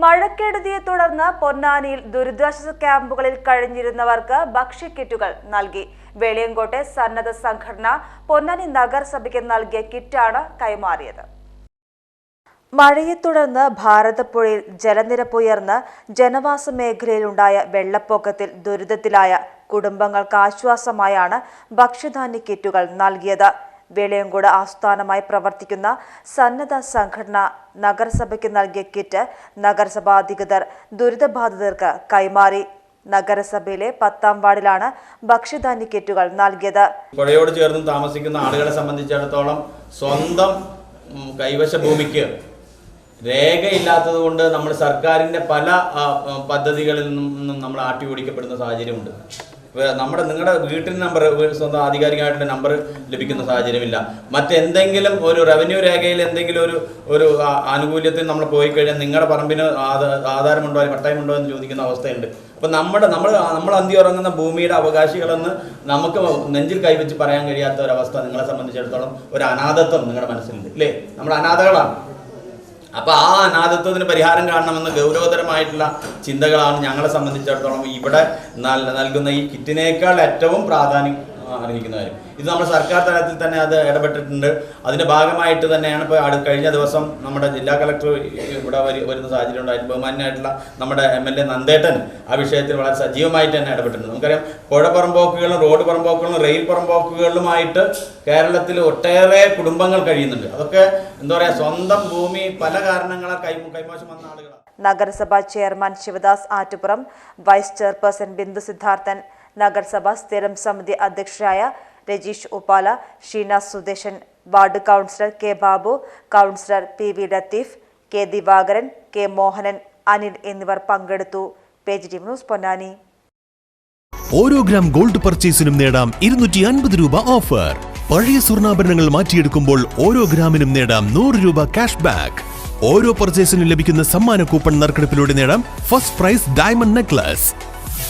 മഴക്കെടുതിയെ തുടർന്ന് പൊന്നാനിയിൽ ദുരിതാശ്വാസ ക്യാമ്പുകളിൽ കഴിഞ്ഞിരുന്നവർക്ക് ഭക്ഷ്യക്കിറ്റുകൾ നൽകി. വെളിയങ്കോട്ടെ സന്നദ്ധ സംഘടന പൊന്നാനി നഗരസഭയ്ക്ക് നൽകിയ കിറ്റാണ് കൈമാറിയത്. മഴയെ തുടർന്ന് ഭാരതപ്പുഴയിൽ ജലനിരപ്പ് ഉയർന്ന് ജനവാസ മേഖലയിലുണ്ടായ വെള്ളപ്പൊക്കത്തിൽ ദുരിതത്തിലായ കുടുംബങ്ങൾക്ക് ആശ്വാസമായാണ് ഭക്ഷ്യധാന്യ കിറ്റുകൾ നൽകിയത്. വെളിയങ്കോട് ആസ്ഥാനമായി പ്രവർത്തിക്കുന്ന സന്നദ്ധ സംഘടന നഗരസഭയ്ക്ക് നൽകിയ കിറ്റ് നഗരസഭാ അധികൃതർ ദുരിതബാധിതർക്ക് കൈമാറി. നഗരസഭയിലെ പത്താം വാർഡിലാണ് ഭക്ഷ്യധാന്യ കിറ്റുകൾ നൽകിയത്. പുഴയോട് ചേർന്ന് താമസിക്കുന്ന ആളുകളെ സംബന്ധിച്ചിടത്തോളം സ്വന്തം കൈവശ ഭൂമിക്ക് രേഖയില്ലാത്തത് കൊണ്ട് നമ്മൾ സർക്കാരിന്റെ പല പദ്ധതികളിൽ നിന്നും നമ്മൾ ആട്ടി ഓടിക്കപ്പെടുന്ന സാഹചര്യമുണ്ട്. നമ്മുടെ നിങ്ങളുടെ വീട്ടിൽ നമ്പർ സ്വന്തം ആധികാരികമായിട്ടുള്ള നമ്പർ ലഭിക്കുന്ന സാഹചര്യമില്ല. മറ്റെന്തെങ്കിലും ഒരു റവന്യൂ രേഖയിൽ എന്തെങ്കിലും ഒരു ഒരു ആനുകൂല്യത്തിൽ നമ്മൾ പോയി കഴിഞ്ഞാൽ നിങ്ങളുടെ പറമ്പിന് ആധാ- ആധാരമുണ്ടോ അല്ലെങ്കിൽ പട്ടയമുണ്ടോ എന്ന് ചോദിക്കുന്ന അവസ്ഥയുണ്ട്. അപ്പം നമ്മുടെ നമ്മൾ നമ്മൾ അന്തി ഉറങ്ങുന്ന ഭൂമിയുടെ അവകാശികളെന്ന് നമുക്ക് നെഞ്ചിൽ കൈവച്ച് പറയാൻ കഴിയാത്ത ഒരവസ്ഥ നിങ്ങളെ സംബന്ധിച്ചിടത്തോളം ഒരു അനാഥത്വം നിങ്ങളുടെ മനസ്സിലുണ്ട് ഇല്ലേ? നമ്മൾ അനാഥകളാണ്. അപ്പോൾ ആ അനാഥത്വത്തിന് പരിഹാരം കാണണമെന്ന് ഗൗരവതരമായിട്ടുള്ള ചിന്തകളാണ് ഞങ്ങളെ സംബന്ധിച്ചിടത്തോളം ഇവിടെ നൽ- നൽകുന്ന ഈ കിറ്റിനേക്കാൾ ഏറ്റവും പ്രാധാന്യം ആ, അർഹിക്കുന്ന കാര്യം. ഇത് നമ്മുടെ സർക്കാർ തലത്തിൽ തന്നെ അത് ഇടപെട്ടിട്ടുണ്ട്. അതിന്റെ ഭാഗമായിട്ട് തന്നെയാണ് ഇപ്പോൾ അടുത്ത കഴിഞ്ഞ ദിവസം നമ്മുടെ ജില്ലാ കളക്ടർ ഇവിടെ വരി- വരുന്ന സാഹചര്യം ഉണ്ടായിട്ട് ബഹുമാനായിട്ടുള്ള നമ്മുടെ എം എൽ എ നന്ദേട്ടൻ ആ വിഷയത്തിൽ വളരെ സജീവമായിട്ട് തന്നെ ഇടപെട്ടിട്ടുണ്ട്. നമുക്കറിയാം പുഴ പുറമ്പോക്കുകളും റോഡ് പുറമ്പോക്കുകളും റെയിൽ പുറമ്പോക്കുകളിലുമായിട്ട് കേരളത്തിൽ ഒട്ടേറെ കുടുംബങ്ങൾ കഴിയുന്നുണ്ട്. അതൊക്കെ എന്താ പറയുക സ്വന്തം ഭൂമി പല കാരണങ്ങളാൽ കൈ കൈമോശം വന്ന ആളുകളാണ്. നഗരസഭാ chairman Shivadas Attupuram vice chairperson Bindu Sidharthan നഗരസഭാ സ്ഥിരം സമിതി അധ്യക്ഷരായ Rajeesh Uppala Sheena Sudesan ward councillor K Babu councillor P V Latheef K Divakaran K Mohanan Anil എന്നിവർ പങ്കെടുത്തു. Page T news Ponnani. ഓരോ ഗ്രാം ഗോൾഡ് പർച്ചേസിനും നേടാം ഇരുന്നൂറ്റി അൻപത് രൂപ ഓഫർ. പഴയ സ്വർണാഭരണങ്ങൾ മാറ്റിയെടുക്കുമ്പോൾ ഓരോ ഗ്രാമിനും നേടാം നൂറ് രൂപ ക്യാഷ് ബാക്ക്. ഓരോ പർച്ചേസിനും ലഭിക്കുന്ന സമ്മാന കൂപ്പൺ നറുക്കെടുപ്പിലൂടെ നേടാം first prize diamond necklace.